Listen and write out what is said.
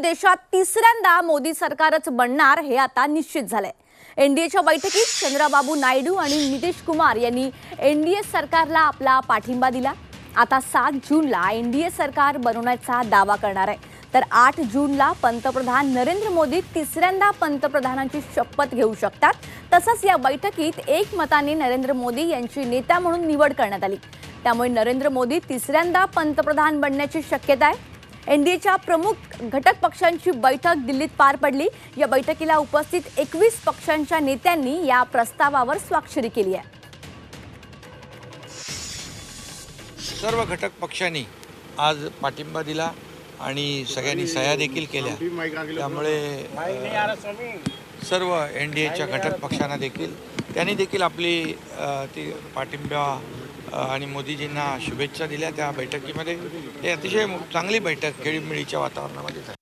देशात तिसऱ्यांदा मोदी सरकारच बनणार हे आता निश्चित झालंय. एनडीएच्या बैठकीत चंद्राबाबू नायडू आणि नितीश कुमार यांनी एनडीए सरकारला आपला पाठिंबा दिला. आता सात जूनला एनडीए सरकार बनवण्याचा दावा करणार आहे. तर आठ जूनला पंतप्रधान नरेंद्र मोदी तिसऱ्यांदा पंतप्रधानांची शपथ घेऊ शकतात. तसंच या बैठकीत एकमताने नरेंद्र मोदी यांची नेता म्हणून निवड करण्यात आली. त्यामुळे नरेंद्र मोदी तिसऱ्यांदा पंतप्रधान बनण्याची शक्यता आहे. एनडीएच्या प्रमुख घटक पक्षांची बैठक दिल्लीत पार पडली. या बैठकीला उपस्थित एकवीस पक्षांच्या नेत्यांनी या प्रस्तावावर स्वाक्षरी केली आहे. सर्व घटक पक्षांनी आज पाठिंबा दिला आणि सगळ्यांनी सह्या देखील केल्या. त्यामुळे सर्व एन डी एच्या घटक पक्षांना देखील त्यांनी देखील आपली ती पाठिंबा आणि मोदीजींना शुभेच्छा दिल्या त्या बैठकीमध्ये. हे अतिशय चांगली बैठक खेळीमेळीच्या वातावरणामध्ये झाली.